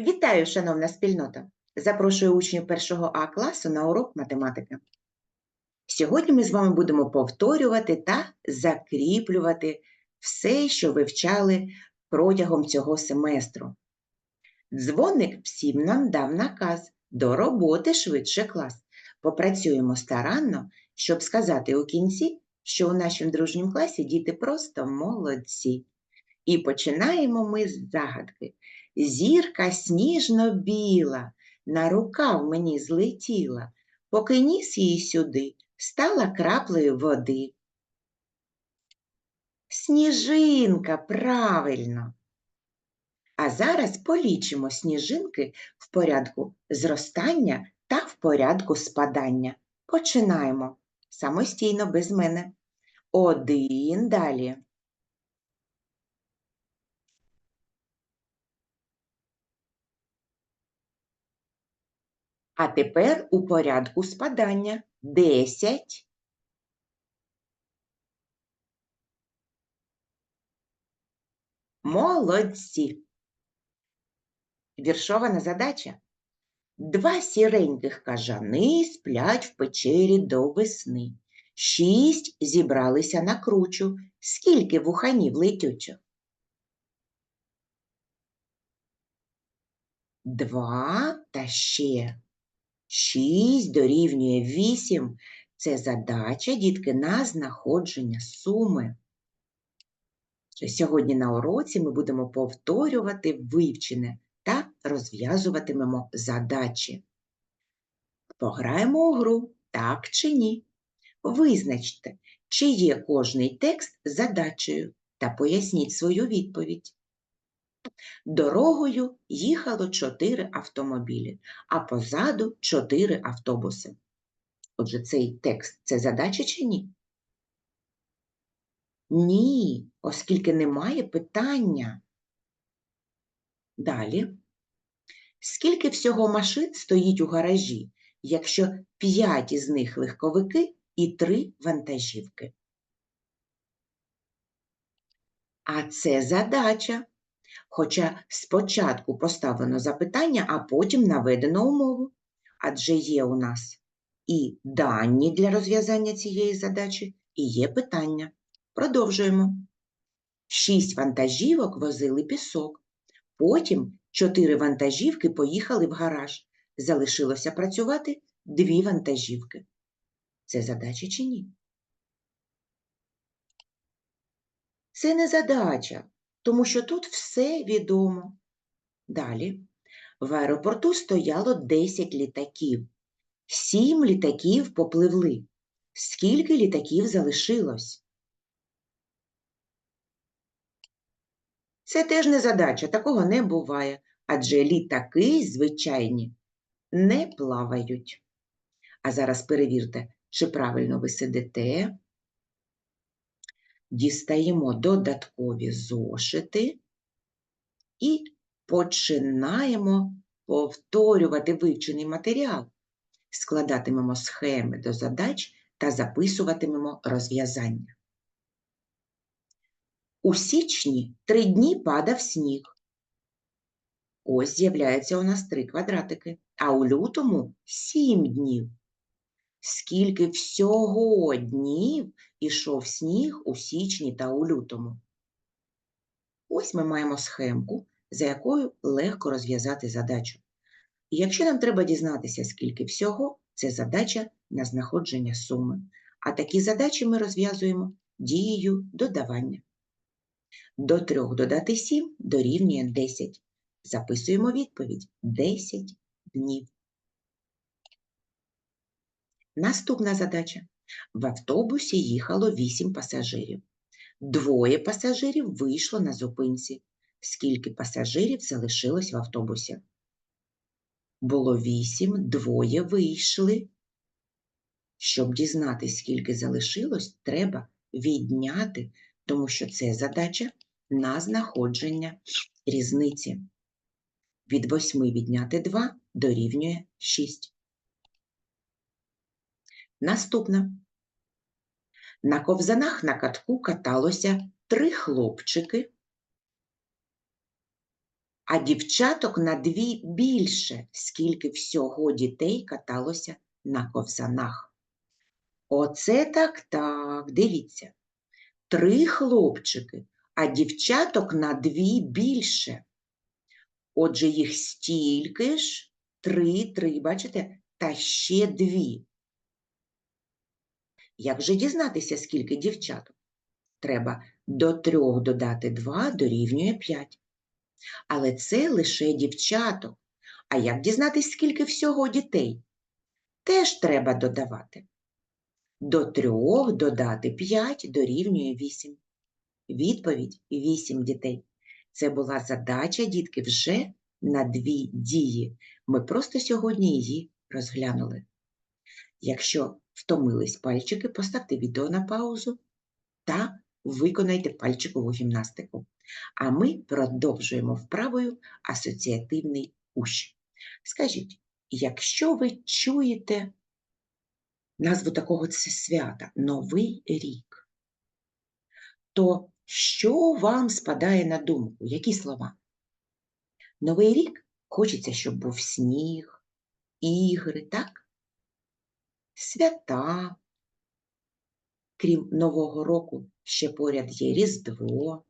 Вітаю, шановна спільнота! Запрошую учнів першого А класу на урок математики. Сьогодні ми з вами будемо повторювати та закріплювати все, що вивчали протягом цього семестру. Дзвоник всім нам дав наказ до роботи швидше клас. Попрацюємо старанно, щоб сказати у кінці, що у нашому дружнім класі діти просто молодці. І починаємо ми з загадки. Зірка сніжно-біла, на рукав мені злетіла, поки ніс її сюди, стала краплею води. Сніжинка, правильно. А зараз полічимо сніжинки в порядку зростання та в порядку спадання. Починаємо самостійно без мене. Один далі. А тепер у порядку спадання. Десять. Молодці. Віршована задача. Два сіреньких кажани сплять в печері до весни. Шість зібралися на кручу. Скільки вуханів летючих? Два та ще Шість дорівнює вісім. Це задача, дітки, на знаходження суми. Сьогодні на уроці ми будемо повторювати вивчене та розв'язуватимемо задачі. Пограємо у гру, так чи ні. Визначте, чи є кожний текст задачею та поясніть свою відповідь. Дорогою їхало чотири автомобілі, а позаду чотири автобуси. Отже, цей текст це задача чи ні? Ні, оскільки немає питання. Далі. Скільки всього машин стоїть у гаражі, якщо п'ять із них легковики і три вантажівки? А це задача. Хоча спочатку поставлено запитання, а потім наведено умову. Адже є у нас і дані для розв'язання цієї задачі, і є питання. Продовжуємо. Шість вантажівок возили пісок. Потім чотири вантажівки поїхали в гараж. Залишилося працювати дві вантажівки. Це задача чи ні? Це не задача тому що тут все відомо. Далі. В аеропорту стояло 10 літаків. Сім літаків попливли. Скільки літаків залишилось? Це теж не задача, такого не буває, адже літаки звичайні не плавають. А зараз перевірте, чи правильно ви сидите, дістаємо додаткові зошити і починаємо повторювати вивчений матеріал. Складатимемо схеми до задач та записуватимемо розв'язання. У січні три дні падав сніг. Ось з'являється у нас три квадратики, а у лютому сім днів. Скільки всього днів ішов сніг у січні та у лютому. Ось ми маємо схемку, за якою легко розв'язати задачу. І якщо нам треба дізнатися, скільки всього, це задача на знаходження суми. А такі задачі ми розв'язуємо дією додавання. До 3 додати 7 дорівнює 10. Записуємо відповідь 10 днів. Наступна задача. В автобусі їхало вісім пасажирів. Двоє пасажирів вийшло на зупинці. Скільки пасажирів залишилось в автобусі? Було вісім, двоє вийшли. Щоб дізнатися, скільки залишилось, треба відняти, тому що це задача на знаходження різниці. Від восьми відняти 2 дорівнює 6. Наступна. На ковзанах на катку каталося три хлопчики, а дівчаток на дві більше, скільки всього дітей каталося на ковзанах. Оце так так, дивіться. Три хлопчики, а дівчаток на дві більше. Отже, їх стільки ж, три, три, бачите, та ще дві. Як же дізнатися, скільки дівчаток? Треба до трьох додати два дорівнює п'ять. Але це лише дівчаток. А як дізнатись, скільки всього дітей? Теж треба додавати. До трьох додати п'ять дорівнює вісім. Відповідь вісім дітей. Це була задача, дітки, вже на дві дії. Ми просто сьогодні її розглянули. Якщо втомились пальчики, поставте відео на паузу та виконайте пальчикову гімнастику. А ми продовжуємо вправою асоціативний ущ. Скажіть, якщо ви чуєте назву такого свята Новий рік, то що вам спадає на думку? Які слова? Новий рік хочеться, щоб був сніг, ігри, так? Свята. Крім Нового року, ще поряд є Різдво,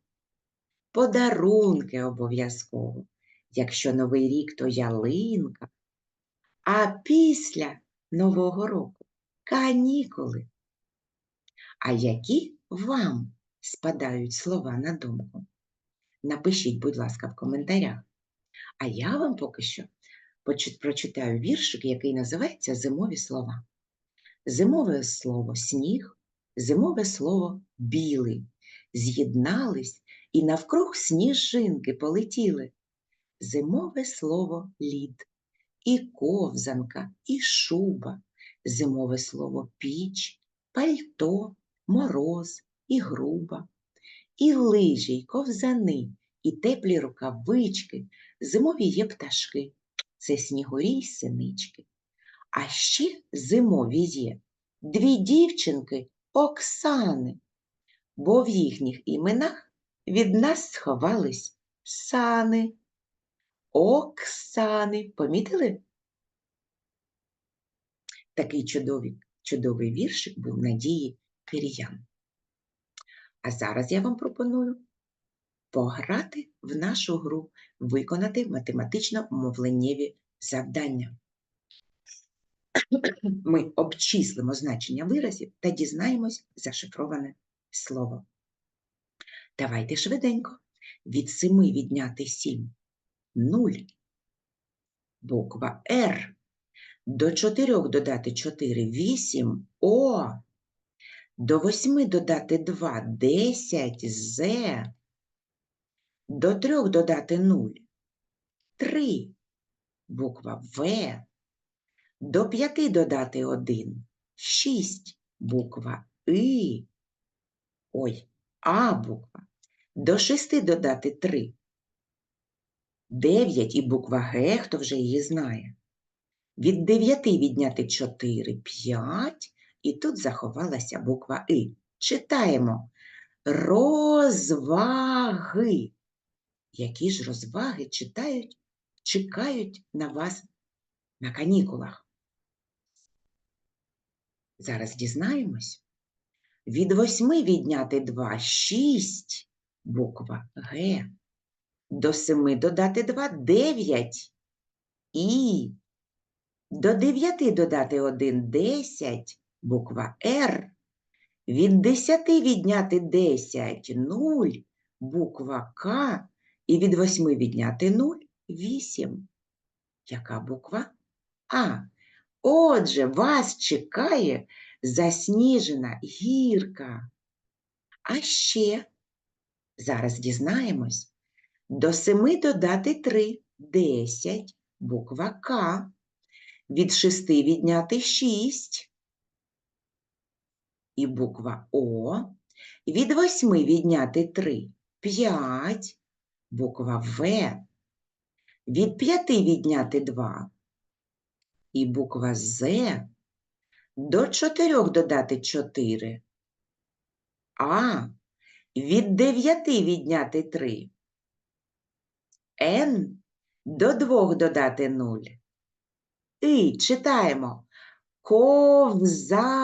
подарунки обов'язково. Якщо Новий рік, то ялинка, а після Нового року канікули. А які вам спадають слова на думку? Напишіть, будь ласка, в коментарях. А я вам поки що прочитаю віршик, який називається Зимові слова. Зимове слово сніг, зимове слово білий. З'єднались і навкруг сніжинки полетіли. Зимове слово лід, і ковзанка, і шуба, зимове слово піч, пальто, мороз і груба, і лижі, й ковзани, і теплі рукавички, зимові є пташки, це снігурі й синички. А ще зимові є дві дівчинки Оксани, бо в їхніх іменах від нас сховались сани. Оксани. Помітили? Такий чудовий, чудовий віршик був Надії Киріян. А зараз я вам пропоную пограти в нашу гру, виконати математично-мовленнєві завдання. Ми обчислимо значення виразів та дізнаємось зашифроване слово. Давайте швиденько. Від 7 відняти 7 – 0. Буква Р. До 4 додати 4 – 8. О. До 8 додати 2 – 10. З. До 3 додати 0 – 3. Буква В. До 5 додати 1 – 6. Буква И. Ой, А буква. До 6 додати 3 – 9 і буква Г, хто вже її знає. Від 9 відняти 4 – 5, і тут заховалася буква И. Читаємо. Розваги. Які ж розваги читають, чекають на вас на канікулах? Зараз дізнаємось. Від 8 відняти 2 – 6, буква Г. До 7 додати 2 – 9. І. До 9 додати 1 – 10, буква Р. Від 10 відняти 10 – 0, буква К. І від 8 відняти 0 – 8. Яка буква? А. Отже, вас чекає засніжена гірка. А ще, зараз дізнаємось, до 7 додати 3 – 10, буква К. Від 6 відняти 6 і буква О. Від 8 відняти 3 – 5, буква В. Від 5 відняти 2 і буква З. До 4 додати 4 – А. Від 9 відняти 3 n до 2 додати 0. І читаємо. Ковзани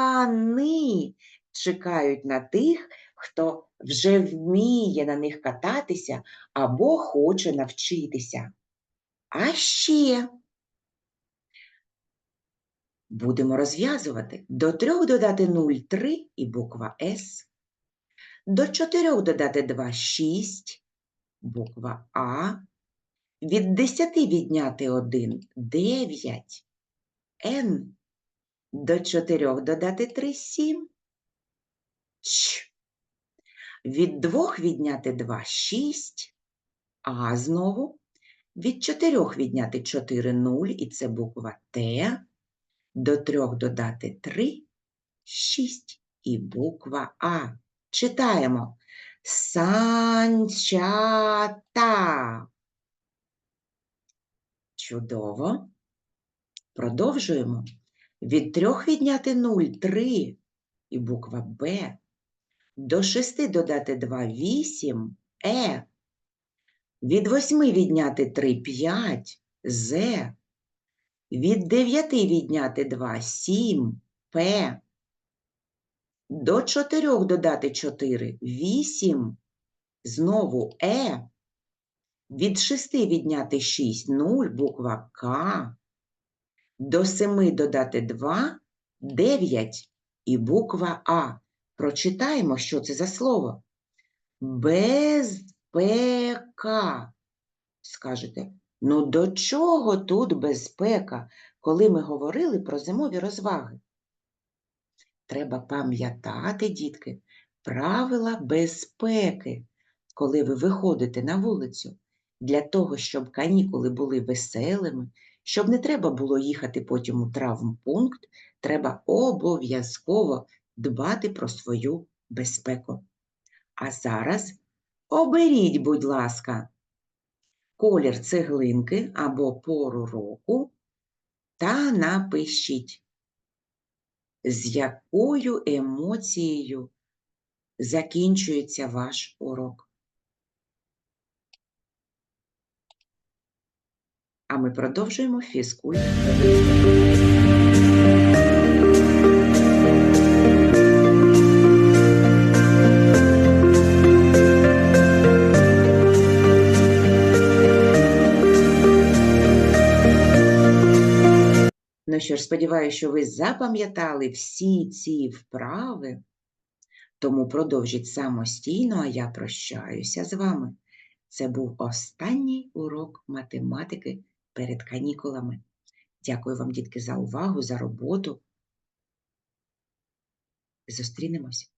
чекають на тих, хто вже вміє на них кататися або хоче навчитися. А ще будемо розв'язувати. До 3 додати 0 – 3 і буква С. До 4 додати 2 – 6, буква А. Від 10 відняти 1 – 9. Н. До 4 додати 3 – 7. Ч. Від 2 відняти 2 – 6. А знову. Від 4 відняти 4 – 0, і це буква Т. До 3 додати 3 – 6. І буква А. Читаємо. Санчата. Чудово. Продовжуємо. Від 3 відняти 0 – 3 і буква Б. До 6 додати 2 – 8 Е. Від 8 відняти 3 – 5 З. Від 9 відняти 2 – 7 П. До 4 додати 4 – 8 Знову Е. Від 6 відняти 6 – 0 буква К. До 7 додати 2 – 9 і буква А. Прочитаємо, що це за слово. Безпека. Скажете, ну до чого тут безпека, коли ми говорили про зимові розваги? Треба пам'ятати, дітки, правила безпеки, коли ви виходите на вулицю, для того, щоб канікули були веселими, щоб не треба було їхати потім у травмпункт, треба обов'язково дбати про свою безпеку. А зараз оберіть, будь ласка, колір цеглинки або пору року та напишіть, з якою емоцією закінчується ваш урок. А ми продовжуємо фізкульт. Ну що ж, сподіваюся, що ви запам'ятали всі ці вправи, тому продовжіть самостійно, а я прощаюся з вами. Це був останній урок математики перед канікулами. Дякую вам, дітки, за увагу, за роботу. Зустрінемось.